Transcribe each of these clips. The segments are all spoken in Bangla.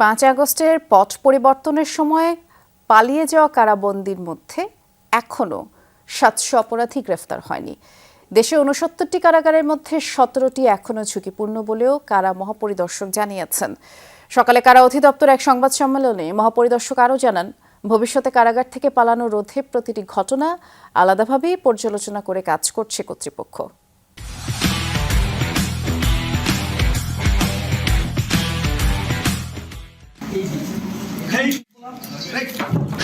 পাঁচ আগস্টের পট পরিবর্তনের সময় পালিয়ে যাওয়া কারাবন্দির মধ্যে এখনও সাতশো অপরাধী গ্রেফতার হয়নি। দেশে উনসত্তরটি কারাগারের মধ্যে সতেরোটি এখনও ঝুঁকিপূর্ণ বলেও কারা মহাপরিদর্শক জানিয়েছেন। সকালে কারা অধিদপ্তর এক সংবাদ সম্মেলনে মহাপরিদর্শক আরও জানান, ভবিষ্যতে কারাগার থেকে পালানো রোধে প্রতিটি ঘটনা আলাদাভাবেই পর্যালোচনা করে কাজ করছে কর্তৃপক্ষ।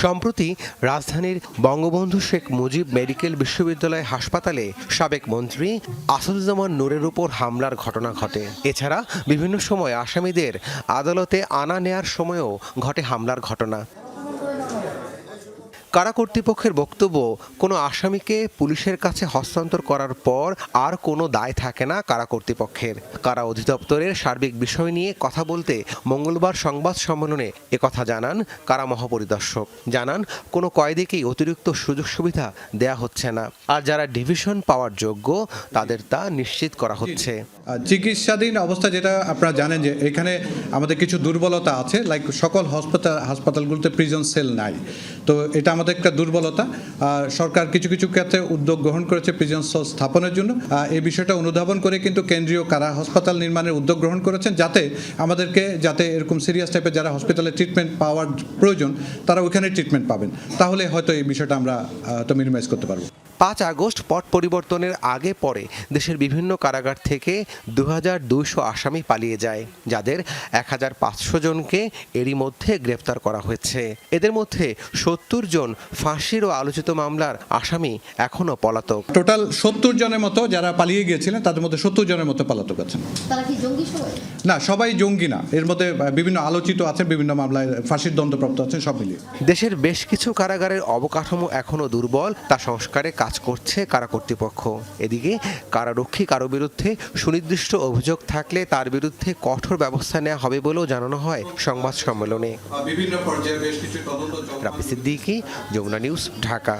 সম্প্রতি রাজধানীর বঙ্গবন্ধু শেখ মুজিব মেডিকেল বিশ্ববিদ্যালয় হাসপাতালে সাবেক মন্ত্রী আসাদুজ্জামান নূরের উপর হামলার ঘটনা ঘটে। এছাড়া বিভিন্ন সময় আসামিদের আদালতে আনা নেয়ার সময়ও ঘটে হামলার ঘটনা। কারা কর্তৃপক্ষের বক্তব্য? কোনো আসামিকে পুলিশের কাছে হস্তান্তর করার পর আর কোনো দায় থাকে না কারা কর্তৃপক্ষের। কারা অধিদপ্তরের সার্বিক বিষয় নিয়ে কথা বলতে মঙ্গলবার সংবাদ সম্মেলনে একথা জানান কারা মহাপরিদর্শক। জানান, কোনো কয়েদিকেই অতিরিক্ত সুযোগ সুবিধা দেয়া হচ্ছে না। আর যারা ডিভিশন পাওয়ার যোগ্য, তাদের তা নিশ্চিত করা হচ্ছে। চিকিৎসাধীন অবস্থা যেটা আপনারা জানেন যে এখানে আমাদের কিছু দুর্বলতা আছে লাইক সকল হাসপাতাল হাসপাতালগুলোতে প্রিজন সেল নাই। তো এটা আমাদের একটা দুর্বলতা সরকার কিছু কিছু ক্ষেত্রে উদ্যোগ গ্রহণ করেছে প্রিজন সেল স্থাপনের জন্য। এই বিষয়টা অনুধাবন করে কিন্তু কেন্দ্রীয় কারা হাসপাতাল নির্মাণের উদ্যোগ গ্রহণ করেছেন যাতে আমাদেরকে, যাতে এরকম সিরিয়াস টাইপের যারা হসপিটালে ট্রিটমেন্ট পাওয়ার প্রয়োজন, তারা ওইখানে ট্রিটমেন্ট পাবেন। তাহলে হয়তো এই বিষয়টা আমরা তো মিনিমাইজ করতে পারব। পাঁচ আগস্ট পট পরিবর্তনের আগে পরে দেশের বিভিন্ন কারাগার থেকে দু হাজার দুইশো আসামি পালিয়ে যায় যাদের এক হাজার পাঁচশো জনকে এরই মধ্যে গ্রেপ্তার করা হয়েছে। এদের মধ্যে সত্তর জন ফাঁসির ও আলোচিত মামলার আসামি এখনও পলাতক। টোটাল সত্তর জনের মতো যারা পালিয়ে গিয়েছিলেন তাদের মধ্যে সত্তর জনের মতো পলাতক আছেন। তারা কি জঙ্গি সবাই? না সবাই জঙ্গি না। এর মধ্যে বিভিন্ন আলোচিত আছে বিভিন্ন মামলায় ফাঁসির দণ্ডপ্রাপ্ত আছে সব মিলিয়ে। দেশের বেশ কিছু কারাগারের অবকাঠামো এখনও দুর্বল তা সংস্কারে কাজ করছে কারা কর্তৃপক্ষ? এদিকে কারারক্ষী কারও বিরুদ্ধে সুনির্দিষ্ট অভিযোগ থাকলে তার বিরুদ্ধে কঠোর ব্যবস্থা নেওয়া হবে বলেও জানানো হয় সংবাদ সম্মেলনে। বিভিন্ন পর্যায়ে বেশ কিছু তদন্ত সিদ্দিকি যমুনা নিউজ ঢাকা।